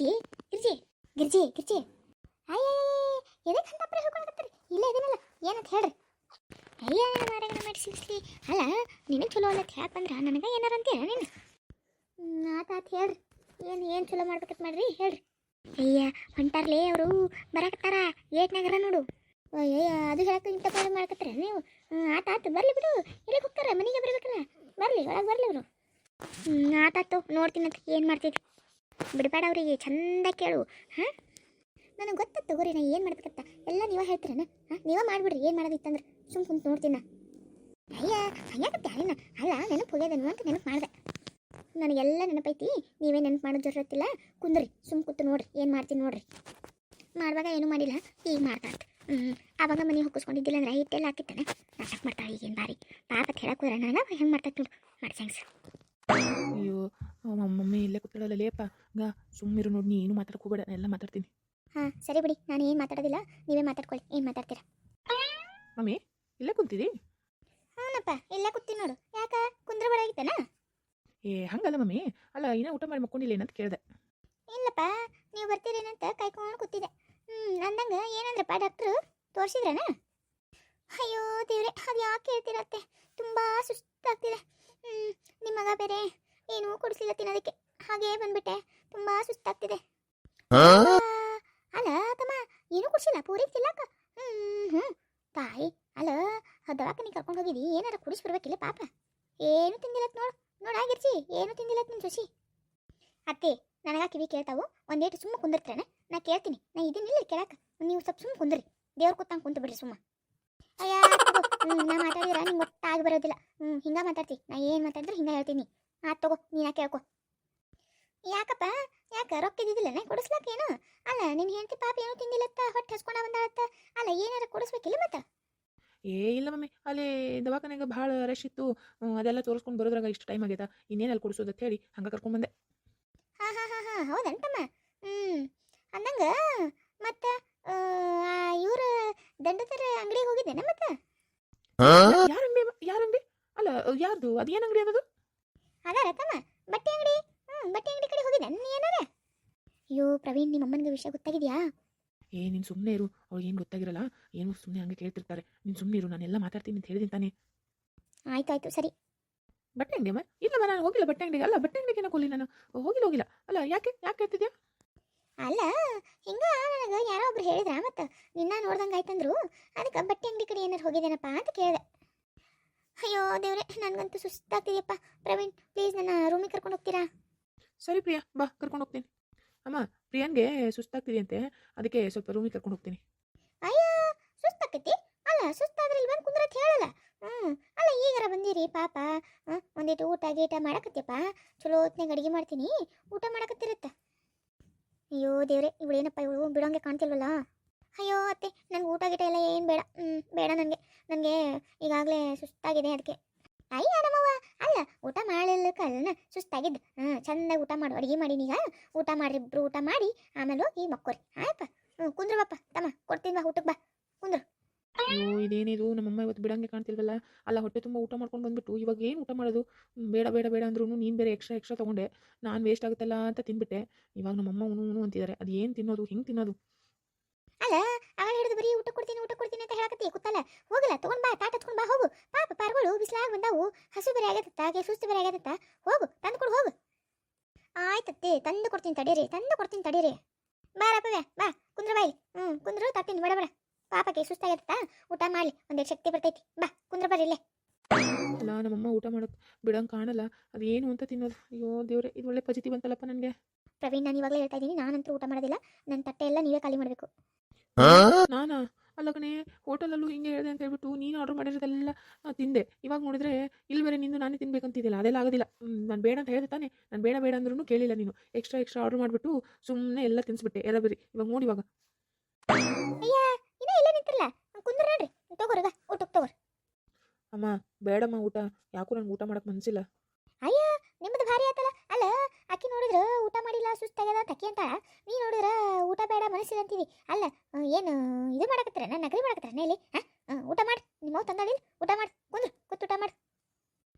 ಗಿರ್ಜಿ ಗಿರ್ಜಿ ಗಿರ್ಜಿ ಗಿರ್ಜಿ. ಅಯ್ಯ ಎದಕ್ಕೆ ಅಂತ ಅಪ್ರ ಹೇಳ್ಕೊಂಡ್ರಿ ಇಲ್ಲ ಇದನ್ನಲ್ಲ ಏನಂತ ಹೇಳ್ರಿ ಅಯ್ಯ ಮಾರಾಗ ಮಾಡಿ ಸಿಗಿಸ್ಲಿ ಅಲ್ಲ ನೀನು ಚಲೋ ಅಲ್ಲ ಹೇಳಕ್ ಬಂದ್ರ ನನಗೆ ಏನಾರ ಅಂತೀರ ನೀನು ಹ್ಮ್, ಆತ ಆತ ಹೇಳ್ರಿ ಏನು ಏನು ಚಲೋ ಮಾಡ್ಬೇಕಂತ ಮಾಡ್ರಿ ಹೇಳ್ರಿ ಅಯ್ಯ ಹೊಂಟಾರ್ಲೇ ಅವರು ಬರಕತ್ತಾರ ಬರಾಕತ್ತಾರ ಏಟ್ನಾಗರ ನೋಡು ಅಯ್ಯ ಅದು ಹೇಳಕ್ಕೆ ಇಂಥ ಪಾಡು ಮಾಡ್ಕತ್ತೀರ ನೀವು ಆತ ಆತು ಬರಲಿ ಬಿಡು ಎಲ್ಲಿಗೆ ಹೋಗ್ತಾರೆ ಮನೆಗೆ ಬರ್ಬೇಕಲ್ಲ ಬರಲಿ ಒಳಗೆ ಬರಲಿ ಅವರು ಆತಾತು ನೋಡ್ತೀನಂತ ಏನು ಮಾಡ್ತಿದ್ವಿ ಬಿಡಬೇಡ ಅವರಿಗೆ, ಚಂದ ಕೇಳು. ಹಾಂ? ನನಗೆ ಗೊತ್ತ ತಗೋರಿ, ನಾ ಏನು ಮಾಡ್ಬೇಕಂತ. ಎಲ್ಲ ನೀವೇ ಹೇಳ್ತೀರೇನ? ಹಾಂ? ನೀವೇ ಮಾಡಿಬಿಡ್ರಿ, ಏನು ಮಾಡೋದಿತ್ತಂದ್ರೆ. ಸುಮ್ ಕುಂತು ನೋಡ್ತೀನ ಅಯ್ಯ ಹಂಗಾಗತ್ತೆ ಅಲ್ಲ, ನೆನಪು ಹೋಗ್ಯದನು ಅಂತ ನೆನಪು ಮಾಡಿದೆ. ನನಗೆಲ್ಲ ನೆನಪೈತಿ, ನೀವೇ ನೆನಪು ಮಾಡೋದು ಜರತ್ತಿಲ್ಲ ಕುಂದ್ರಿ, ಸುಮ್ ಕೂತು ನೋಡ್ರಿ, ಏನು ಮಾಡ್ತೀನಿ ನೋಡ್ರಿ. ಮಾಡುವಾಗ ಏನೂ ಮಾಡಿಲ್ಲ, ಈಗ ಮಾಡ್ತಾ ಹ್ಞೂ ಆವಾಗ ಮನೆ ಹೊಕ್ಕಿಸ್ಕೊಂಡಿದ್ದಿಲ್ಲ ಅಂದ್ರೆ ಹಿಟ್ಟೆಲ್ಲ ಹಾಕಿತ್ತಾನೆ ನಾಟಕ ಮಾಡ್ತಾಳೆ ಈಗೇನು ಬಾರಿ. ಪಾಪ ಹೇಳಕ್ಕೆ ಹೋದ್ರೆ ನಾನು ಹೆಂಗೆ ಮಾಡ್ತಾ ನೋಡು. ಮಾಡಿ ಥ್ಯಾಂಕ್ಸ್ ಅಯ್ಯೋ ಮಮ್ಮಿ ಇಲ್ಲೇ ಕೂತಾಳಲ್ಲ ಲೇಪ ಗಾ ಸುಮ್ಮಿರು ನೋಡಿ ನೀನು ಮಾತಾಡಕ್ ಹೋಗ್ಬೇಡ ನಾ ಎಲ್ಲ ಮಾತಾಡ್ತೀನಿ. ಹಾಂ ಸರಿ ಬಿಡಿ ನಾನು ಏನು ಮಾತಾಡೋದಿಲ್ಲ ನೀವೇ ಮಾತಾಡ್ಕೊಳ್ಳಿ ಏನು ಮಾತಾಡ್ತೀರಾ? ಮಮ್ಮಿ ಇಲ್ಲೇ ಕುಂತಿದಿ? ಹಾನಪ್ಪ ಎಲ್ಲ ಕೂತೀನಿ ನೋಡು. ಯಾಕ? ಕುಂದ್ರ ಬಡಾಗಿತ್ತಾನ ಏ ಹಂಗಲ್ಲ ಮಮ್ಮಿ. ಅಲ್ಲ ಇನ್ನೂ ಊಟ ಮಾಡಿ ಮಕ್ಕೊಂಡಿಲ್ಲ ಏನಂತ ಕೇಳಿದೆ. ಇಲ್ಲಪ್ಪ ನೀವು ಬರ್ತೀರೇನಂತ ಕಾಯ್ಕೊಂಡು ಕೂತಿದ್ದೆ. ಹ್ಞೂ ಅಂದಂಗೆ ಏನಂದ್ರಪ್ಪ ಡಾಕ್ಟ್ರು? ತೋರಿಸಿದ್ರನ? ಅಯ್ಯೋ ದೇವ್ರೆ ಅದು ಯಾಕೆ ಹೇಳ್ತಿರತ್ತೆ ತುಂಬ ಸುಸ್ತಾಗ್ತಿದೆ. ನಿಮ್ಮ ಬೇರೆ ಏನೂ ಕೊಡಿಸಿಲ್ಲ ತಿನ್ನೋದಕ್ಕೆ. ಹಾಗೇ ಬಂದ್ಬಿಟ್ಟೆ. ತುಂಬಾ ಸುಸ್ತಾಗ್ತಿದೆ. ಅಲ್ಲ ತಮ್ಮ ಏನೂ ಕೊಡಿಸಿಲ್ಲ. ಪೂರಿ ತಿನ್ನಕ ಹ್ಮ್ ಹ್ಞೂ ತಾಯಿ ಅಲ್ಲ ದವಾಖಾನೆ ಕರ್ಕೊಂಡು ಹೋಗಿದಿ. ಏನಾರ ಕುಡಿಸಿ ಬರ್ಬೇಕಿಲ್ಲ ಪಾಪ. ಏನು ತಿಂದಿಲ್ಲತ್ ನೋಡು. ನೋಡಾಗಿರ್ಚಿ ಏನು ತಿಂದಿಲ್ಲತ್ ನಿನ್ ಶಶಿ. ಅತ್ತೆ ನನಗ ಕಿವಿ ಕೇಳ್ತಾವು. ಒಂದೇಟು ಸುಮ್ಮ ಕುಂದಿರ್ತೇನೆ ನಾ ಕೇಳ್ತೀನಿ. ನಾ ಇದನ್ನಿಲ್ಲ ಕೇಳಾಕ. ನೀವು ಸ್ವಲ್ಪ ಸುಮ್ಮ ಕುಂದ್ರಿ. ದೇವ್ರ ಕೂತಂಗೆ ಕುಂತ ಬಿಡ್ರಿ ಸುಮ್ಮ. ಅಯ್ಯ ನಾ ಮಾತಾಡಿದ್ರ ನಿಂಗೆ ಗೊತ್ತಾಗಿ ಬರೋದಿಲ್ಲ. ಹ್ಞೂ ಹಿಂಗ ಮಾತಾಡ್ತಿ. ನಾ ಏನು ಮಾತಾಡಿದ್ರೆ ಹಿಂಗ ಹೇಳ್ತೀನಿ. ಆ ತಗೋ ನೀನ ಕೇಳ್ಕೊ ಯಾಕಪ್ಪ? ಯಾಕ ರೊಕ್ಕ ಇದ್ದಿದ್ದಿಲ್ಲನೆ? ಕೊಡಿಸ್ಲಾಕ ಏನು? ಅಲ್ಲ ನಿನ್ನ ಹೆಂಡತಿ ಪಾಪ ಏನು ತಿಂದಿಲ್ಲತ್ತ ಹೊಟ್ಟೆ ಹಸ್ಕೊಂಡ ಬಂದಾಳತ್ತ. ಅಲ್ಲ ಏನಾರ ಕೊಡಿಸ್ಬೇಕಿಲ್ಲ ಮತ್ತ? ಏ ಇಲ್ಲ ಮಮ್ಮಿ. ಅಲ್ಲಿ ದವಾಖಾನೆಗೆ ಭಾಳ ರಶ್ ಇತ್ತು. ಅದೆಲ್ಲ ತೋರಿಸ್ಕೊಂಡು ಬರೋದ್ರಾಗ ಇಷ್ಟು ಟೈಮ್ ಆಗ್ಯದ ಇನ್ನೇನು ಅಲ್ಲಿ ಕೊಡಿಸೋದು ಅಂತ ಹೇಳಿ ಹಂಗೆ ಕರ್ಕೊಂಬಂದೆ ಹಾ ಹಾ ಹಾ ಹಾ. ಹೌದಂತಮ್ಮ ಹ್ಞೂ ಅಂದಂಗ ಮತ್ತ ಇವ್ರ ದಂಡತರ ಅಂಗಡಿಗೆ ಹೋಗಿದ್ದೇನೆ ಮತ್ತೆ? ಯಾರು ಅಂಗಡಿ ಯಾರ ಅಂಗಡಿ? ಅಲ್ಲ ಯಾರ್ದು? ಅದು ಏನು ಅಂಗಡಿ ಅದದು ಅದಾರ ತಮ್ಮ ಬಟ್ಟೆ ಅಂಗಡಿ. ಹ್ಞೂ ಬಟ್ಟೆ ಅಂಗಡಿ ಕಡೆ ಹೋಗಿದ್ದೆ. ನೀ ಏನಾರ ಅಯ್ಯೋ ಪ್ರವೀಣ್ ನಿಮ್ಮ ಅಮ್ಮನಿಗೆ ವಿಷಯ ಗೊತ್ತಾಗಿದ್ಯಾ? ಏ ನೀನು ಸುಮ್ಮನೆ ಇರು. ಅವ್ಳಿಗೆ ಏನು ಗೊತ್ತಾಗಿರಲ್ಲ. ಏನು ಸುಮ್ಮನೆ ಹಂಗೆ ಕೇಳ್ತಿರ್ತಾರೆ. ನೀನು ಸುಮ್ಮನೆ ಇರು. ನಾನೆಲ್ಲ ಮಾತಾಡ್ತೀನಿ ಅಂತ ಹೇಳಿದ್ದೀನಿ ತಾನೇ. ಆಯ್ತಾಯ್ತು ಸರಿ. ಬಟ್ಟೆ ಅಂಗಡಿ ಅಮ್ಮ ಇಲ್ಲಮ್ಮ ನಾನು ಹೋಗಿಲ್ಲ ಬಟ್ಟೆ ಅಂಗಡಿಗೆ. ಅಲ್ಲ ಬಟ್ಟೆ ಅಂಗಡಿಗೆ ಏನಕ್ಕೆ ಹೋಗಲಿ ನಾನು. ಹೋಗಿಲ್ಲ ಹೋಗಿಲ್ಲ. ಅಲ್ಲ ಯಾಕೆ? ಯಾಕೆ ಹೇಳ್ತಿದ್ಯಾ ಅಲ್ಲ ಹಿಂಗ ನನಗೆ ಯಾರೋ ಒಬ್ರು ಹೇಳಿದ್ರ ಮತ್ತ ನಿನ್ನ ನೋಡ್ದಂಗ ಆಯ್ತಂದ್ರು ಅದಕ್ಕೆ ಬಟ್ಟೆ ಅಂಗಡಿ ಕಡೆ ಏನಾರು ಹೋಗಿದ್ದೇನಪ್ಪ ಅಂತ ಕೇಳಿದೆ. ಅಯ್ಯೋ ದೇವ್ರೆ ನನಗಂತೂ ಸುಸ್ತಾಗ್ತಿದೆಯಪ್ಪ. ಪ್ರವೀಣ್ ಪ್ಲೀಸ್ ನನ್ನ ರೂಮಿಗೆ ಕರ್ಕೊಂಡು ಹೋಗ್ತೀರಾ? ಸರಿ ಪ್ರಿಯಾ ಬಾ ಕರ್ಕೊಂಡು ಹೋಗ್ತೀನಿ. ಅಮ್ಮ ಪ್ರಿಯಾನ್ಗೆ ಸುಸ್ತಾಗ್ತಿದೆಯಂತೆ ಅದಕ್ಕೆ ಸ್ವಲ್ಪ ರೂಮಿಗೆ ಕರ್ಕೊಂಡು ಹೋಗ್ತೀನಿ. ಅಯ್ಯೋ ಸುಸ್ತಾಕೈತಿ ಅಲ್ಲ ಸುಸ್ತಾದ್ರೆ ಇಲ್ಲಿ ಬಂದು ಕುಂದ್ರತ್ ಹೇಳಲ್ಲ. ಹ್ಞೂ ಅಲ್ಲ ಈಗಾರ ಬಂದಿರಿ ಪಾಪ. ಒಂದಿಟ್ಟು ಊಟ ಗೀಟ ಮಾಡಕತ್ತೀಯಪ್ಪ. ಚಲೋ ಹೊತ್ನಾಗ ಅಡಿಗೆ ಮಾಡ್ತೀನಿ ಊಟ ಮಾಡಕತ್ತಿರತ್ತ? ಅಯ್ಯೋ ದೇವ್ರೆ ಇವಳೇನಪ್ಪ ಇವಳು? ಬಿಡೋಂಗೆ ಕಾಣ್ತಿಲ್ವಲ್ಲ? ಅಯ್ಯೋ ಅತ್ತೆ, ನನಗೆ ಊಟ ಗೀಟ ಎಲ್ಲ ಏನು ಬೇಡ. ಬೇಡ ನನಗೆ. ನನಗೆ ಈಗಾಗಲೇ ಸುಸ್ತಾಗಿದೆ ಅದಕ್ಕೆ ಅಯ್ಯ ನಮ್ಮವ್ವ, ಅಲ್ಲ, ಊಟ ಮಾಡಲಿಲ್ಲ ಕಲ್ನ ಸುಸ್ತಾಗಿದ್ದು. ಹಾಂ ಚಂದಾಗಿ ಊಟ ಮಾಡು, ಅಡುಗೆ ಈಗ. ಊಟ ಮಾಡ್ರಿ ಇಬ್ರು ಊಟ ಮಾಡಿ, ಆಮೇಲೆ ಹೋಗಿ ಮಕ್ಕೋರಿ. ಆಯ್ತಾ? ಹ್ಞೂ ಕುಂದ್ರು ಬಾಪ್ಪ, ತಮ್ಮ, ಕೊಡ್ತೀನಿ ಬಾ ಊಟಕ್ಕೆ ಬಾ. ಅಯ್ಯೋ ಇದೇನಿದು? ನಮ್ಮಮ್ಮ ಇವತ್ತು ಬಿಡಂಗೆ ಕಾಣ್ತಿಲ್ವಲ್ಲ? ಅಲ್ಲ, ಹೊಟ್ಟೆ ತುಂಬ ಊಟ ಮಾಡ್ಕೊಂಡು ಬಂದ್ಬಿಟ್ಟು ಇವಾಗ ಏನು ಊಟ ಮಾಡೋದು? ಬೇಡ ಬೇಡ ಬೇಡ ಅಂದ್ರೂ ನೀನು ಬೇರೆ ಎಕ್ಸ್ಟ್ರಾ ಎಕ್ಸ್ಟ್ರಾ ತೊಗೊಂಡೆ. ನಾನು ವೇಸ್ಟ್ ಆಗುತ್ತಲ್ಲ ಅಂತ ತಿನ್ಬಿಟ್ಟೆ ಇವಾಗ ನಮ್ಮಮ್ಮ ಉಣು ಉಣು ಅಂತಿದ್ದಾರೆ ಅದು ಏನು ತಿನ್ನೋದು? ಹೆಂಗೆ ತಿನ್ನೋದು? ಅಲ್ಲ, ಅವಳು ಹಿಡಿದು ಬರೀ ಊಟ ಕೊಡ್ತೀನಿ ಊಟ ಕೊಡ್ತೀನಿ ಅಂತ ಹೇಳಕತ್ತಿ ಕೂತಲ್ಲ ಹೋಗಲ್ಲ, ತಗೊಂಡ್ ಬಾ, ತಾಟ ಹಚ್ಕೊಂಡ್ ಬಾ, ಹೋಗು. ಪಾಪ ಪಾರ್ಗಳು ಬಿಸಿಲಾಗ ಬಂದಾವು. ಹಸು ಬೇರೆ ಆಗತ್ತ ಸುಸ್ತು ಬೇರೆ ಆಗತ್ತ ಹೋಗು, ತಂದು ಕೊಡು, ಹೋಗು. ಆಯ್ತತ್ತೆ, ತಂದು ಕೊಡ್ತೀನಿ ತಡೀರಿ, ತಂದು ಕೊಡ್ತೀನಿ ತಡೀರಿ. ಬಾರಪ್ಪವ್ಯ, ಬಾ, ಕುಂದ್ರ ಬಾಯಿಲಿ. ಹ್ಞೂ ಕುಂದ್ರು ತರ್ತೀನಿ ಬೇಡ ಬೇಡ. ಪಾಪಕ್ಕೆ ಸುಸ್ತಾಗತ್ತ? ಊಟ ಮಾಡ್ಲಿ ಒಂದೆರಡು ಶಕ್ತಿ ಬರ್ತೈತಿ. ಬಾ ಕುಂದ್ರ ಬರ್ರಿ ಇಲ್ಲೇ. ಅಲ್ಲ ನಮ್ಮಮ್ಮ ಊಟ ಮಾಡೋದು ಬಿಡಂಗೆ ಕಾಣಲ್ಲ. ಅದು ಏನು ಅಂತ ತಿನ್ನೋದು. ಅಯ್ಯೋ ದೇವ್ರೆ ಇದು ಒಳ್ಳೆ ಪಜಿತಿ ಬಂತಲ್ಲಪ್ಪ ನನಗೆ. ಪ್ರವೀಣ್ ನಾನು ಇವಾಗಲೇ ಹೇಳ್ತಾ ಇದ್ದೀನಿ ನಾನಂತೂ ಊಟ ಮಾಡೋದಿಲ್ಲ. ನನ್ನ ತಟ್ಟೆ ಎಲ್ಲ ನೀವೇ ಖಾಲಿ ಮಾಡಬೇಕು. ನಾನಾ? ಅಲ್ಲ ಕಣೆ ಹೋಟೆಲಲ್ಲೂ ಹಿಂಗೆ ಹೇಳಿದೆ ಅಂತ ಹೇಳ್ಬಿಟ್ಟು ನೀನು ಆರ್ಡರ್ ಮಾಡಿರೋದೆಲ್ಲ ತಿಂದೆ. ಇವಾಗ ನೋಡಿದ್ರೆ ಇಲ್ಲಿ ಬೇರೆ ನಿಂದು ನಾನೇ ತಿನ್ಬೇಕಂತಿದ್ದಿಲ್ಲ ಅದೆಲ್ಲ ಆಗೋದಿಲ್ಲ. ನಾನು ಬೇಡ ಅಂತ ಹೇಳಿದೆ ತಾನೆ. ನಾನು ಬೇಡ ಬೇಡ ಅಂದ್ರೂ ಕೇಳಿಲ್ಲ ನೀನು. ಎಕ್ಸ್ಟ್ರಾ ಎಕ್ಸ್ಟ್ರಾ ಆರ್ಡರ್ ಮಾಡಿಬಿಟ್ಟು ಸುಮ್ಮನೆ ಎಲ್ಲ ತಿನ್ಸ್ಬಿಟ್ಟೆ. ಎಲ್ಲ ಬರೀ ಇವಾಗ ನೋಡಿ ಇವಾಗ. ಇಲ್ಲ ನಿಂತಿರಲ್ಲ ಕುಂದ್ರ ನೋಡ್ರಿ ತಗೋರಿಗ ಊಟಕ್ಕೆ ತಗೋರಿ. ಅಮ್ಮ ಬೇಡಮ್ಮ ಊಟ ಯಾಕೂ ನನಗೆ ಊಟ ಮಾಡಕ್ಕೆ ಮನಸ್ಸಿಲ್ಲ ಅಯ್ಯ ನಿಮ್ಮದು ಭಾರಿ ಆತಲ್ಲ. ಅಲ್ಲ ಆಕಿ ನೋಡಿದ್ರ ಊಟ ಮಾಡಿಲ್ಲ ಸುಸ್ತಾಗ್ಯದ ಅಂತ ಅಕ್ಕಿ ಅಂತಾಳ. ನೀ ನೋಡಿದ್ರ ಊಟ ಬೇಡ ಮನಸ್ಸಿಲ್ಲ ಅಂತೀವಿ. ಅಲ್ಲ ಏನು ಇದು ಮಾಡಕತ್ತರ? ನಾನು ನಗರಿ ಮಾಡಕತ್ತರ? ಇಲ್ಲಿ ಹಾಂ? ಊಟ ಮಾಡಿ ನಿಮ್ಮ ತಂದಾಳಿಲ್ಲ ಊಟ ಮಾಡಿ ಕುಂದ್ರು ಕೂತು ಊಟ ಮಾಡಿ.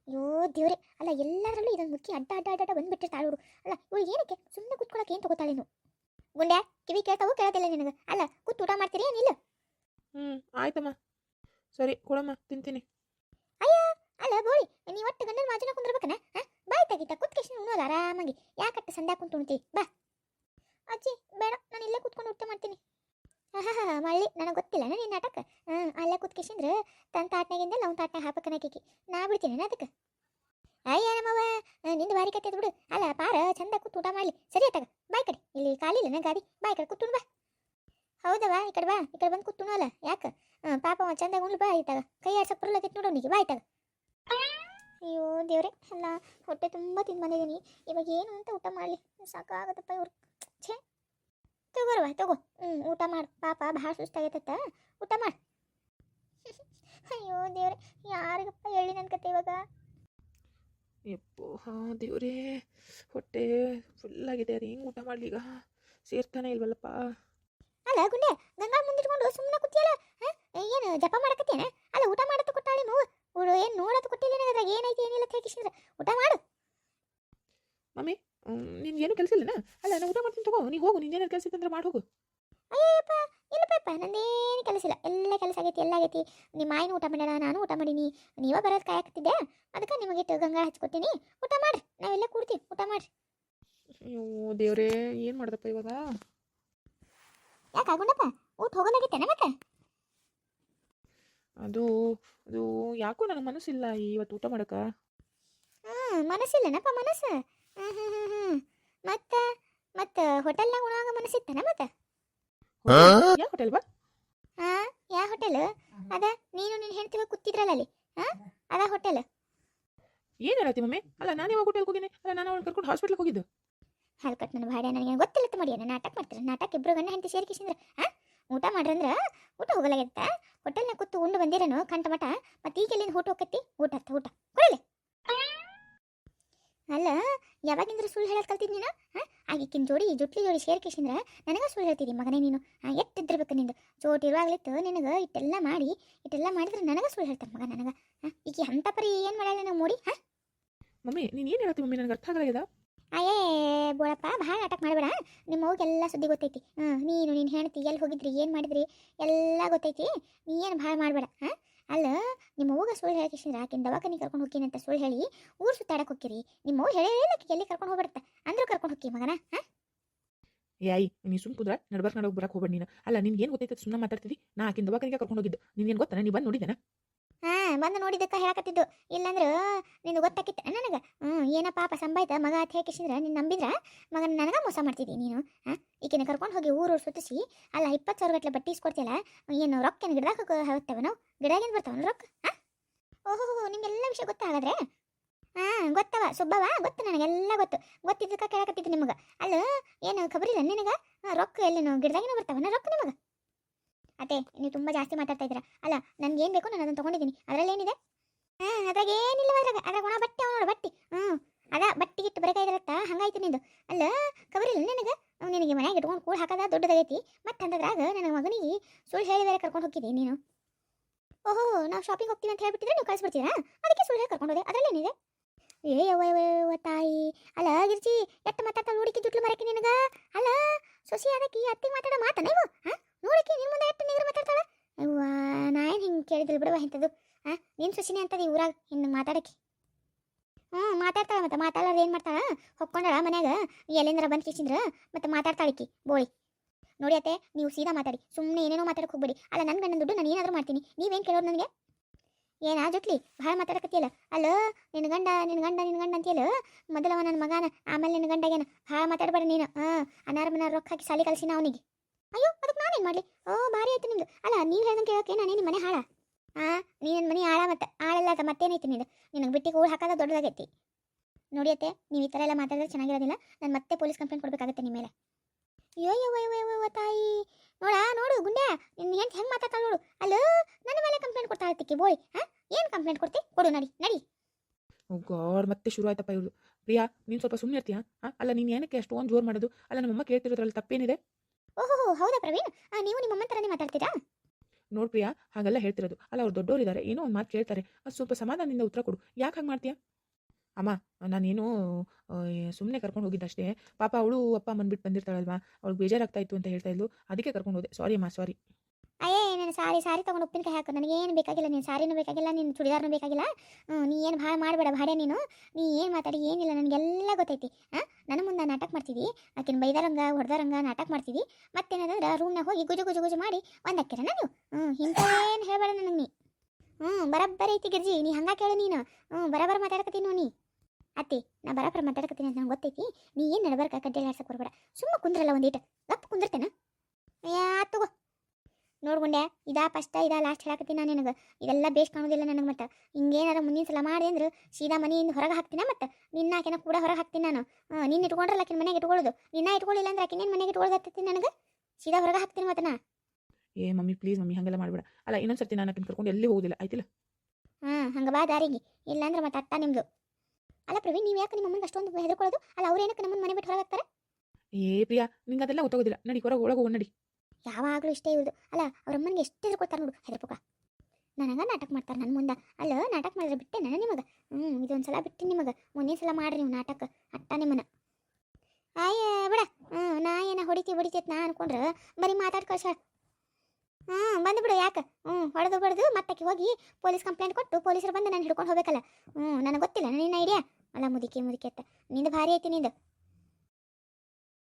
ಅಯ್ಯೋ ದೇವ್ರೆ. ಅಲ್ಲ ಎಲ್ಲದರಲ್ಲೂ ಇದೊಂದು ಮುಖ್ಯ ಅಡ್ಡ ಅಡ್ಡ ಅಡ್ಡ ಬಂದ್ಬಿಟ್ಟಿರ್ತಾಳೆ ಅಲ್ಲ ಇವಳು ಏನಕ್ಕೆ ಸುಮ್ಮನೆ ಕುತ್ಕೊಳಕ್ಕೆ ಏನು ತಗೋತಾಳೇನು ಗುಂಡ್ಯಾ ಕಿವಿ ಕೇಳ್ತಾವೋ ಕೇಳೋದಿಲ್ಲ ನಿನಗೆ ಅಲ್ಲ ಕೂತ್ ಊಟ ಮಾಡ್ತೀರಿ ಏನಿಲ್ಲ ಹ್ಞೂ ಆಯ್ತಮ್ಮ ಸರಿ, ಕೊಡಮ್ಮ, ತಿಂತೀನಿ. ಅಯ್ಯ, ಅಲ್ಲ ಬೋಳಿ, ನೀ ಒಟ್ಟು ಗಂಡನ ಮಾಜನ ಕುಂದ್ರಬೇಕನ? ಬಾಯ್ ತೆಗಿತ ಕುತ್ಕೇಶನ್ ಉಣ್ಣೋಲ್ಲ ಆರಾಮಾಗಿ. ಯಾಕಟ್ಟ ಸಂದ್ಯಾ ಕುಂತು ಉಣ್ತಿ ಬಾ. ಅಜ್ಜಿ, ಬೇಡ, ನಾನು ಇಲ್ಲೇ ಕುತ್ಕೊಂಡು ಊಟ ಮಾಡ್ತೀನಿ. ಮಳ್ಳಿ, ನನಗೆ ಗೊತ್ತಿಲ್ಲ ನಿನ್ನ ನಾಟಕ? ಹಾಂ ಅಲ್ಲೇ ಕುತ್ಕೇಶಂದ್ರೆ ತನ್ನ ತಾಟ್ನಾಗಿಂದ ನಾವು ತಾಟ್ನಾಗ ಹಾಪಕ್ಕನಾಕಿ ನಾ ಬಿಡ್ತೀನಿ ಅದಕ್ಕೆ. ಅಯ್ಯ ನಮ್ಮವ್ವ ನಿಂದು ಬಾರಿ ಕತ್ತೆ ಬಿಡು ಅಲ್ಲ, ಪಾರ, ಚಂದ ಕೂತು ಊಟ ಮಾಡ್ಲಿ. ಸರಿ ಆತಾಗ ಬಾಯ್ ಕಡೆ. ಇಲ್ಲಿ ಖಾಲಿ ನಾ ಗಾಡಿ ಬಾಯ್ ಕಡೆ ಕೂತ್ಕೊಂಡು ಬಾ. ಹೌದವಾ ಈ ಕಡೆ ಬಾ, ಈ ಕಡೆ ಬಂದು ಕೂತ್ನಲ್ಲ ಯಾಕೆ? ಪಾಪ ಅವ ಚಂದ ಉಣ್ಲು ಬಾ ಆಯ್ತಾಗ. ಕೈ ಆಡ್ಸಕ್ಕೆ ಬರಲಾಗಿತ್ತು ನೋಡು ಅವನಿಗೆ ಬಾ ಆಯ್ತಾಗ. ಅಯ್ಯೋ ದೇವ್ರೆ ಅಲ್ಲ ಹೊಟ್ಟೆ ತುಂಬ ತಿಂದು ಬಂದಿದ್ದೀನಿ. ಇವಾಗ ಏನು ಅಂತ ಊಟ ಮಾಡಲಿ. ಸಾಕಾಗತ್ತಪ್ಪ ಇವ್ರು. ಛೇ ತಗೋರವ ತಗೋ. ಹ್ಞೂ ಊಟ ಮಾಡು. ಪಾಪ ಭಾಳ ಸುಸ್ತಾಗೈತತ್ತ. ಊಟ ಮಾಡು. ಅಯ್ಯೋ ದೇವ್ರೆ ಯಾರಿಗಪ್ಪ ಹೇಳಿ ನನ್ನ ಕತೆ ಇವಾಗ? ಯಪ್ಪೋ ಹಾಂ ದೇವ್ರೇ. ಹೊಟ್ಟೆ ಫುಲ್ಲಾಗಿದೆ ಅದು ಹೆಂಗೆ ಊಟ ಮಾಡಲಿ ಈಗ? ಸೇರ್ತಾನೆ ಇಲ್ವಲ್ಲಪ್ಪ? ಅಲ್ಲ ಗುಂಡೆ ಗಂಗಾ ಮುಂದಿಟ್ಕೊಂಡು ಸುಮ್ಮನೆ ಕೂತಿಯಲ್ಲ ಏನು ಜಪ ಮಾಡಕತ್ತೇನೆ ಅಲ್ಲ ಊಟ ಮಾಡತ್ತ ಕೊಟ್ಟಾಳಿ ಮೂವು ಊರು ಏನು ನೋಡೋದು ಕೊಟ್ಟಿಲ್ಲ ಅದ್ರಾಗ ಏನೈತಿ ಏನಿಲ್ಲ ಅಂತ ಹೇಳ್ಕಿಸಿದ್ರೆ. ಊಟ ಮಾಡು. ಮಮ್ಮಿ ನಿನ್ಗೇನು ಕೆಲಸ ಇಲ್ಲನಾ? ಅಲ್ಲ ನಾನು ಊಟ ಮಾಡ್ತೀನಿ ತಗೋ ನೀ ಹೋಗು ನಿನ್ನೇನಾರು ಕೆಲಸ ಇತ್ತಂದ್ರೆ ಮಾಡಿ ಹೋಗು. ಅಯ್ಯಪ್ಪ ಇಲ್ಲಪ್ಪ ನಂದೇನು ಕೆಲಸ ಇಲ್ಲ. ಎಲ್ಲ ಕೆಲಸ ಆಗೈತಿ ಎಲ್ಲ ಆಗೈತಿ. ನಿಮ್ಮ ಮಾಯಿನ ಊಟ ಮಾಡ್ಯಾರ ನಾನು ಊಟ ಮಾಡೀನಿ. ನೀವ ಬರೋದು ಕಾಯಕತ್ತಿದ್ದೆ ಅದಕ್ಕೆ ನಿಮಗೆ ಗಂಗಾ ಹಚ್ಕೊತೀನಿ ಊಟ ಮಾಡ್ರಿ ನಾವೆಲ್ಲ ಕೂಡ್ತೀವಿ. ಊಟ ಮಾಡ್ರಿ. ಅಯ್ಯೋ ದೇವ್ರೇ ಏನು ಮಾಡ್ದಪ್ಪ ಇವಾಗ? ಯಾಕೆ ಆಗುಂಡಪ್ಪ ಊಟ ಹೋಗೋದಾಗಿತ್ತೇನೆ ಮತ್ತೆ? ಅದು ಅದು ಯಾಕೋ ನನಗೆ ಮನಸ್ಸಿಲ್ಲ ಇವತ್ತು ಊಟ ಮಾಡಕ್ಕೆ ಹಾಂ ಮನಸ್ಸಿಲ್ಲನಪ್ಪ ಮನಸ್ಸು. ಹ್ಞೂ ಹ್ಞೂ ಹ್ಞೂ ಹ್ಞೂ ಮತ್ತೆ ಮತ್ತೆ ಹೋಟೆಲ್ನಾಗ ಉಣುವಾಗ ಮನಸ್ಸಿತ್ತನ ಮತ್ತೆ? ಯಾವ ಹೋಟೆಲ್ ಬಾ ಹಾಂ ಯಾವ ಹೋಟೆಲ್ ಅದ ನೀನು ನಿನ್ನ ಹೆಂಡ್ತಿವಾಗ ಕೂತಿದ್ರಲ್ಲ ಅಲ್ಲಿ. ಹಾಂ ಅದ ಹೋಟೆಲ್ ಏನು ಹೇಳತ್ತಿ ಮಮ್ಮಿ? ಅಲ್ಲ ನಾನು ಇವಾಗ ಹೋಟೆಲ್ಗೆ ಹೋಗಿನಿ ಅಲ್ಲ ನಾನು ಅವಳು ಕರ್ಕೊಂಡು ಹಾಸ್ಪಿಟ್ಲಿಗೆ ಹೋಗಿದ್ದು. ಹಲ್ಕಟ್ ನನ್ನ ಭಾಡ್ಯ ನನಗೆ ಗೊತ್ತಿಲ್ಲ ಮಾಡಿ ನಾಟಕ ಮಾಡ್ತಾರೆ. ನಾಟಕ ಇಬ್ಬರು ಗಂಡ ಹೆಂಡತಿ ಸೇರ್ಕಿಸಿಂದ್ರ ಹಾಂ? ಊಟ ಮಾಡ್ರಂದ್ರೆ ಊಟ ಹೋಗಲಾಗತ್ತ ಹೋಟೆಲ್ನ ಕೂತು ಉಂಡು ಬಂದಿರನು ಕಂಟ ಮಠ, ಮತ್ತೆ ಈಗ ಎಲ್ಲಿಂದ ಊಟ ಹೋಗತ್ತಿ ಊಟ ಅರ್ಥ ಊಟ. ಕೊಡಲಿ. ಅಲ್ಲ, ಯಾವಾಗಿಂದ್ರೆ ಸುಳ್ಳು ಹೇಳೋದು ಕಲ್ತಿದ್ ನೀನು? ಹಾಂ? ಆಗಿಕ್ಕಿನ ಜೋಡಿ ಜುಟ್ಲಿ ಜೋಡಿ ಸೇರ್ಕೇಶಂದ್ರೆ ನನಗ ಸುಳ್ಳು ಹೇಳ್ತಿದ್ದಿ ಮಗನೇ ನೀನು. ಹಾಂ ನಿಂದು? ಜೋಟ್ ಇರುವಾಗ್ಲಿತ್ತು ನಿನಗೆ ಇಟ್ಟೆಲ್ಲ ಮಾಡಿ, ಇಟ್ಟೆಲ್ಲ ಮಾಡಿದ್ರೆ ನನಗ ಸುಳ್ಳು ಹೇಳ್ತಾರೆ ಮಗ ನನಗೆ. ಈಗ ಅಂತ ಪರಿ ಏನು ಮಾಡ್ಯಾಳ ನನಗೆ ಮೂಡಿ? ಹಾಂ? ಮಮ್ಮಿ, ನೀನು ಏನು ಹೇಳ್ತಿ ಮಮ್ಮಿ? ನನಗೆ ಅರ್ಥ ಆಗಲಾಗ್ಯದ? ಅಯ್ಯೇ ಬೋಳಪ್ಪ, ಭಾಳ ನಾಟಕ ಮಾಡಬೇಡ ನಿಮ್ಮ ಅವ್ಗೆಲ್ಲ ಸುದ್ದಿ ಗೊತ್ತೈತಿ. ಹಾ, ನೀನು ನಿನ್ನ ಹೆಂಡತಿ, ಎಲ್ಲಿ ಹೋಗಿದ್ರಿ, ಏನು ಮಾಡಿದ್ರಿ, ಎಲ್ಲ ಗೊತ್ತೈತಿ. ನೀ ಏನು ಭಾಳ ಮಾಡಬೇಡ, ಹಾಂ? ಅಲ್ಲ ನಿಮ್ಮ ಅವ್ಗ ಸುಳ್ಳು ಹೇಳ್ಕಿಸಿದ್ರೆ ಆಕಿನ ದವಾಖಾನೆ ಕರ್ಕೊಂಡು ಹೋಗ್ತೀನಿ ಅಂತ ಸುಳ್ಳು ಹೇಳಿ, ಊರು ಸುತ್ತಾಡಕ್ಕೆ ಹೋಗಿರಿ ನಿಮ್ಮ ಅವ್ವ ಹೇಳೇ ಎಲ್ಲಿ ಕರ್ಕೊಂಡು ಹೋಗ್ಬಿಡುತ್ತೆ. ಅಂದ್ರೂ ಕರ್ಕೊಂಡು ಹೋಗಿ ಮಗನ, ಹಾಂ? ಯಾಯಿ ನೀ ಸುಮ್ ಕುದ್ರ, ನಡ್ಬರ್ಕ್ ನಡೋಗಿ ಹೋಗ್ಬೇಡ ನೀನು. ಅಲ್ಲ ನಿನ್ಗೆ ಏನು ಗೊತ್ತೈತೆ ಸುಮ್ಮನೆ ಮಾತಾಡ್ತಿದ್ದಿ ನಾ ಆಕಿನ ದವಾಖಾನೆ ಕರ್ಕೊಂಡು ಹೋಗಿದ್ದು. ನಿನ್ಗೇನು ಗೊತ್ತಾ ನೀ ಬಂದು ನೋಡಿದ್ದೇನೆ ಹಾಂ, ಬಂದು ನೋಡಿದಕ್ಕ ಹೇಳಕತ್ತಿದ್ದು. ಇಲ್ಲಾಂದ್ರೆ ನಿನ್ ಗೊತ್ತಾಕಿತ್ತ ನನಗೆ? ಹ್ಞೂ ಏನ ಪಾಪ ಸಂಬಾಯ್ತ, ಮಗ ಅತ್ ಹೇಕಿಸಿದ್ರ ನೀನು ನಂಬಿದ್ರ? ಮಗನ ನನಗೆ ಮೋಸ ಮಾಡ್ತಿದ್ದಿ ನೀನು, ಹಾಂ? ಈಕಿನ ಕರ್ಕೊಂಡು ಹೋಗಿ ಊರು ಸುತ್ತಿಸಿ, ಅಲ್ಲ ಇಪ್ಪತ್ತು ಸಾವಿರ ಗಟ್ಟಲೆ ಬಟ್ಟೆ ಇಸ್ಕೊಡ್ತಿಯಲ್ಲ ಏನು ರೊಕ್ಕ ಏನು ಗಿಡದಾಗ ಹಾಕ್ತೇವೆ ನಾವು ಗಿಡಾಗಿಂದ ಬರ್ತಾವನು ರೊಕ್ಕ, ಹಾಂ? ಓಹೋ ನಿಮಗೆಲ್ಲ ವಿಷಯ ಗೊತ್ತಾಗದ್ರೆ? ಹಾಂ, ಗೊತ್ತವ, ಸುಬ್ಬವ, ಗೊತ್ತು ನನಗೆಲ್ಲ ಗೊತ್ತು. ಗೊತ್ತಿದ್ದಕ್ಕೆ ಕೇಳಕತ್ತಿದ್ದು ನಿಮಗೆ. ಅಲ್ಲ ಏನು ಖಬರಿಲ್ಲ ನಿನಗೆ? ರೊಕ್ಕ ಎಲ್ಲಿನೋ ಗಿಡದಾಗಿನ ಬರ್ತಾವನ ರೊಕ್ಕ ನಿಮಗೆ? ಅತ್ತೆ, ನೀವು ತುಂಬ ಜಾಸ್ತಿ ಮಾತಾಡ್ತಾ ಇದ್ದೀರಾ. ಅಲ್ಲ ನನ್ಗೆ ಏನು ಬೇಕು ನಾನು ಅದನ್ನು ತೊಗೊಂಡಿದ್ದೀನಿ. ಅದರಲ್ಲಿ ಏನಿದೆ ಹಾಂ ಅದ್ರಾಗ ಏನಿಲ್ಲ ಅದ್ರಾಗ. ಅದ್ರಾಗ ಒಣ ಬಟ್ಟೆ ನೋಡು, ಬಟ್ಟಿ. ಹ್ಞೂ. ಅದ ಬಟ್ಟೆಗಿಟ್ಟು ಬರಕಾಯ್ದಿರತ್ತ ಹಂಗಾಯ್ತು ನಿಂದು. ಅಲ್ಲ ಕಬರಿಲ್ಲ ನಿನಗೆ? ನಿನಗೆ ಮನ್ಯಾಗ ಇಟ್ಕೊಂಡು ಕೂಡ್ ಹಾಕದ ದೊಡ್ಡದಾಗೈತಿ ಮತ್ತೆ ಅಂದ್ರಾಗ ನನ್ನ ಮಗನಿಗೆ ಸುಳ್ಳು ಹೇಳಿ ಬೇರೆ ಕರ್ಕೊಂಡು ಹೋಗಿದ್ದಿ ನೀನು. ಓಹೋ, ನಾವು ಶಾಪಿಂಗ್ ಹೋಗ್ತೀವಿ ಅಂತ ಹೇಳ್ಬಿಟ್ಟಿದ್ರೆ ನೀವು ಕಳಿಸ್ಬಿಡ್ತೀರಾ? ಅದಕ್ಕೆ ಸುಳ್ಳು ಹೇಳಿ ಕರ್ಕೊಂಡು ಹೋದೆ. ಅದರಲ್ಲಿ ಏನಿದೆ ಏ, ಯವ್ವ ತಾಯಿ. ಅಲ್ಲ, ಗಿರ್ಜಿ ಎತ್ತ ಮಾತಾಡ್ತಾ ನೋಡಿಕಿ ಜುಟ್ಲು ಮರಕ್ಕೆ ನಿನಗ? ಅಲ್ಲ, ಸೊಸಿ ಅದಕ್ಕೆ ಅತ್ತಿಗೆ ಮಾತಾಡೋ ಮಾತನ ಇವು ಹಾಂ? ನೋಡಿಕಿ ಮುಂದೆ ಎತ್ತ ನಿಗ್ರು ಮಾತಾಡ್ತಾಳ? ಅವ್ವ ನಾ ಏನು ಹಿಂಗೆ ಕೇಳಿದ್ರು ಬಿಡುವ ಇಂಥದ್ದು? ಹಾಂ? ನಿನ್ನ ಸೊಸಿನೇ ಅಂತದ ಊರಾಗ ಇನ್ನು ಮಾತಾಡಕ್ಕೆ? ಹ್ಞೂ ಮಾತಾಡ್ತಾಳ ಮತ್ತೆ ಮಾತಾಡೋದು ಏನು ಮಾಡ್ತಾಳ? ಹೊಕ್ಕೊಂಡಾಳ ಮನ್ಯಾಗ? ಎಲ್ಲಿಂದ್ರ ಬಂದು ಕಿಸಿಂದ್ರ ಮತ್ತೆ ಮಾತಾಡ್ತಾಳಿಕ್ಕಿ ಬೋಳಿ. ನೋಡಿ ಅತ್ತೆ, ನೀವು ಸೀದಾ ಮಾತಾಡಿ ಸುಮ್ಮನೆ ಏನೇನೋ ಮಾತಾಡಕ್ಕೆ ಹೋಗ್ಬೇಡಿ. ಅಲ್ಲ ನನ್ನ ಗಂಡನ ದುಡ್ಡು ನಾನು ಏನಾದರೂ ಮಾಡ್ತೀನಿ. ನೀವೇನು ಕೇಳೋರು ನನಗೆ? ಏನಾ ಜೊಟ್ಲಿ? ಭಾಳ ಮಾತಾಡಕತ್ತಿಯಲ್ಲ? ಅಲ್ಲ ನಿನ್ನ ಗಂಡ ನಿನ್ನ ಗಂಡ ನಿನ್ನ ಗಂಡ ಅಂತೀಯಲ್ಲ? ಮೊದಲವ ನನ್ನ ಮಗನ, ಆಮೇಲೆ ನಿನ್ನ ಗಂಡಗೇನ ಭಾಳ ಮಾತಾಡಬೇಡ ನೀನು. ಹಾಂ, ಅನಾರ ರೊಕ್ಕ ಹಾಕಿ ಸಾಲಿ ಕಲ್ಸಿನ ಅವನಿಗೆ. ಅಯ್ಯೋ ಅದಕ್ಕೆ ನಾನೇನು ಮಾಡಲಿ? ಓ, ಭಾರಿ ಆಯ್ತು ನಿಮ್ದು. ಅಲ್ಲ, ನೀವು ಹೇಳ್ದಂಗೆ ಕೇಳೋಕೆ ನಾನೇ ನಿಮ್ಮ ಮನೆ ಹಾಳ? ಹಾಂ ನೀ ನನ್ನ ಮನೆ ಹಾಳ ಮತ್ತೆ? ಆಳಲ್ಲ ಅದ ಮತ್ತೇನೈತಿ ನಿಂದು? ನಿನಗೆ ಬಿಟ್ಟಿಗೆ ಕೂಳು ಹಾಕೋದ ದೊಡ್ಡದಾಗೈತಿ. ನೋಡಿ ಅತ್ತೆ, ನೀವು ಈ ಥರ ಎಲ್ಲ ಮಾತಾಡಿದ್ರೆ ಚೆನ್ನಾಗಿರೋದಿಲ್ಲ. ನಾನು ಮತ್ತೆ ಪೊಲೀಸ್ ಕಂಪ್ಲೇಂಟ್ ಕೊಡಬೇಕಾಗತ್ತೆ ನಿಮ್ಮ ಮೇಲೆ. ಅಯ್ಯೋ ತಾಯಿ. ನೋಡ ನೋಡು ಗುಂಡ್ಯಾ ನಿನ್ನ ಹೆಂಗೆ ಹೆಂಗೆ ಮಾತಾಡ್ತಾ ನೋಡು. ಅಲ್ಲ ನನ್ನ ಮೇಲೆ ಕಂಪ್ಲೇಂಟ್ ಕೊಡ್ತಾ ಇರ್ತಿಕ್ಕಿ ಬೋಯ್ ಹಾಂ? ಏನು ಕಂಪ್ಲೇಂಟ್ ಕೊಡ್ತಿ? ಕೊಡು ನಡಿ ನಡಿ. ಗಾಡ್ ಮತ್ತೆ ಶುರು ಆಯ್ತಪ್ಪ ಇವ್ರು ಪ್ರಿಯಾ ನೀನು ಸ್ವಲ್ಪ ಸುಮ್ಮನೆ ಇರ್ತೀಯಾ? ಹಾಂ? ಅಲ್ಲ ನೀನು ಏನಕ್ಕೆ ಅಷ್ಟೊಂದು ಜೋರು ಮಾಡೋದು? ಅಲ್ಲ ನಮ್ಮಮ್ಮ ಕೇಳ್ತಿರೋದ್ರಲ್ಲಿ ತಪ್ಪೇನಿದೆ? ಓಹೋ ಹೌದಾ ಪ್ರವೀಣ್? ನೀವು ನಿಮ್ಮ ಅಮ್ಮನ ಥರನೇ ಮಾತಾಡ್ತೀರಾ? ನೋಡ್ ಪ್ರಿಯಾ ಹಾಗೆಲ್ಲ ಹೇಳ್ತಿರೋದು. ಅಲ್ಲ ಅವ್ರು ದೊಡ್ಡವರಿದ್ದಾರೆ ಏನೋ ಒಂದು ಮಾತು ಕೇಳ್ತಾರೆ. ಅದು ಸ್ವಲ್ಪ ಸಮಾಧಾನದಿಂದ ಉತ್ತರ ಕೊಡು. ಯಾಕೆ ಹಂಗೆ ಮಾಡ್ತೀಯಾ? ಅಮ್ಮ, ನಾನೇನು ಸುಮ್ಮನೆ ಕರ್ಕೊಂಡು ಹೋಗಿದ್ದೆ ಅಷ್ಟೇ ಪಾಪ ಅವಳು ಅಪ್ಪ ಬಂದ್ಬಿಟ್ಟು ಬಿಟ್ಟು ಬಂದಿರ್ತಾಳಲ್ವಾ? ಅವಳಿಗೆ ಬೇಜಾರಾಗ್ತಾ ಇತ್ತು ಅಂತ ಹೇಳ್ತಾ ಇದ್ಲು. ಅದಕ್ಕೆ ಕರ್ಕೊಂಡು ಹೋದೆ. ಸಾರಿ ಅಮ್ಮ ಸಾರಿ ಅಯ್ಯೇ, ನಾನು ಸಾರಿ ಸಾರಿ ತೊಗೊಂಡು ಉಪ್ಪಿನಕಾಯಿ ಹಾಕು. ನನಗೇನು ಬೇಕಾಗಿಲ್ಲ, ನೀನು ಸಾರಿನೂ ಬೇಕಾಗಿಲ್ಲ, ನೀನು ಚುಡಿದಾರನೂ ಬೇಕಾಗಿಲ್ಲ. ನೀ ಏನು ಭಾಳ ಮಾಡಬೇಡ ಭಾಡೆ ನೀನು. ನೀ ಏನು ಮಾತಾಡಿ, ಏನಿಲ್ಲ, ನನಗೆಲ್ಲ ಗೊತ್ತೈತಿ. ಹಾಂ ನನ್ನ ಮುಂದೆ ನಾಟಕ ಮಾಡ್ತೀವಿ. ಆಕಿನ ಬೈದಾರಂಗ, ಹೊಡೆದಾರಂಗ ನಾಟಕ ಮಾಡ್ತೀವಿ. ಮತ್ತೇನಾದ್ರೆ ರೂಮ್ನಾಗ ಹೋಗಿ ಗುಜು ಗುಜು ಗುಜು ಮಾಡಿ ಒಂದು ನೀವು. ಹ್ಞೂ ಹಿಂತೇನು ಹೇಳಬೇಡ ನನಗೆ ನೀ ಹ್ಞೂ ಬರಬ್ಬರ ಐತಿ ಗಿರ್ಜಿ. ನೀ ಹಂಗೆ ಕೇಳು ನೀನು. ಹ್ಞೂ ಬರಬರ ಮಾತಾಡ್ಕತ್ತೀನಿ ನೋಡಿ ಅತ್ತಿ ನಾ ಬರಬರ ಮಾತಾಡಕತ್ತೀನಿ ಅಂತ ನಂಗೆ ಗೊತ್ತೈತಿ. ನೀ ಏನು ನಡಬರ್ಕ ಕಡ್ಡೆಲ್ಲ ಆಡ್ಸಕ್ಕೆ ಬರಬೇಡ ಸುಮ್ಮ ಕುಂದ್ರಲ್ಲ ಒಂದೀಟ ಗಪ್ ಕುಂದಿರ್ತೇನೆ? ಯಾ ತಗೋ. ನೋಡ್ಕೊಂಡೆ ಇದಾ ಫಸ್ಟ್ ಇದಾ ಲಾಸ್ಟ್ ಹೇಳಕತ್ತೀನಿ ನಾನು ನಿನಗೆ. ಇದೆಲ್ಲ ಬೇಸ್ ಕಾಣೋದಿಲ್ಲ ನನಗೆ ಮತ್ತೆ. ಹಿಂಗೇನಾರ ಮುಂದಿನ ಸಲ ಮಾಡಿ ಅಂದ್ರೆ ಸೀದಾ ಮನೆಯಿಂದ ಹೊರಗೆ ಹಾಕ್ತೀನಿ ಮತ್ತೆ? ನಿನ್ನ ಆಕೆನ ಕೂಡ ಹೊರಗೆ ಹಾಕ್ತೀನಿ ನಾನು. ನಿನ್ನ ಇಟ್ಕೊಂಡ್ರಲ್ಲ ಆಕಿನ ಮನೆಗೆ ಇಟ್ಕೊಳ್ಳೋದು. ನಿನ್ನ ಇಟ್ಕೊಳ್ಳಿಲ್ಲ ಅಂದ್ರೆ ಆಕಿನೇನು ಮನೆಗೆ ಇಟ್ಕೊಳ್ಳೋದತ್ತೀನಿ ನನಗೆ? ಸೀದಾ ಹೊರಗೆ ಹಾಕ್ತೀನಿ ಮತ್ತೆ ನಾ. ಏ ಮಮ್ಮಿ ಪ್ಲೀಸ್ ಮಮ್ಮಿ ಹಾಗೆಲ್ಲ ಮಾಡಬೇಡ. ಅಲ್ಲ ಇನ್ನೊಂದು ಸರ್ತಿ ನಾನು ಆಕಿನ ಕರ್ಕೊಂಡು ಎಲ್ಲಿ ಹೋಗೋದಿಲ್ಲ? ಆಯ್ತಿಲ್ಲ? ಹಾಂ ಹಂಗೆ ಬಾ ದಾರಿಗೆ. ಇಲ್ಲಾಂದ್ರೆ ಮತ್ತೆ ಅಟ್ಟ ನಿಮ್ದು. ಅಲ್ಲ ಪ್ರವೀಣ್ ನೀವು ಯಾಕೆ ನಿಮ್ಮ ಅಮ್ಮನಿಗೆ ಅಷ್ಟೊಂದು ಹೆದರ್ಕೊಳ್ಳೋದು? ಅಲ್ಲ ಅವ್ರೇನಕ್ಕೆ ನಮ್ಮನ್ನ ಮನೆ ಬಿಟ್ಟು ಹೊರಗಾಗ್ತಾರೆ? ಏ ಪ್ರಿಯಾ ನಿಂಗೆ ಅದೆಲ್ಲ ಗೊತ್ತಾಗೋದಿಲ್ಲ. ನಡಿ ಹೊರಗೆ ಒಳಗೆ ಹೋಗಿ ನಡಿ. ಯಾವಾಗಲೂ ಇಷ್ಟೇ ಇರೋದು. ಅಲ್ಲ ಅವ್ರ ಅಮ್ಮನಿಗೆ ಎಷ್ಟು ಹೆದರ್ಕೊಳ್ತಾರೆ ನೋಡು ಹೆದರ್ಪುಕ. ನನಗೆ ನಾಟಕ ಮಾಡ್ತಾರೆ ನನ್ನ ಮುಂದೆ. ಅಲ್ಲ ನಾಟಕ ಮಾಡಿದ್ರೆ ಬಿಟ್ಟೆ ನಾನು ನಿಮಗೆ? ಹ್ಞೂ ಇದೊಂದು ಸಲ ಬಿಟ್ಟು ನಿಮಗೆ. ಒಂದೇ ಸಲ ಮಾಡ್ರಿ ನೀವು ನಾಟಕ. ಅಟ್ಟ ನಿಮ್ಮನ್ನ. ಆಯ ಬಿಡ. ಹ್ಞೂ ನಾ ಏನ ಹೊಡಿತಿ ಹೊಡಿತೈತೆ ನಾ ಅನ್ಕೊಂಡ್ರೆ ಬರೀ ಮಾತಾಡ್ ಕಳ್ಸಾಳ ಹ್ಞೂ ಬಂದುಬಿಡು ಯಾಕೆ? ಹ್ಞೂ ಹೊಡೆದು ಬಡ್ದು ಮತ್ತಕ್ಕೆ ಹೋಗಿ ಪೊಲೀಸ್ ಕಂಪ್ಲೇಂಟ್ ಕೊಟ್ಟು ಪೊಲೀಸರು ಬಂದು ನಾನು ಹಿಡ್ಕೊಂಡು ಹೋಗ್ಬೇಕಲ್ಲ. ಹ್ಞೂ ನನಗೆ ಗೊತ್ತಿಲ್ಲ ನಿನ್ನ ಐಡಿಯಾ ಅಲ್ಲ ಮುದಿಕೆ ಮುದಿಕೆ ಅಂತ ನಿಂದು ಭಾರಿ ಐತಿ ನಿಂದು.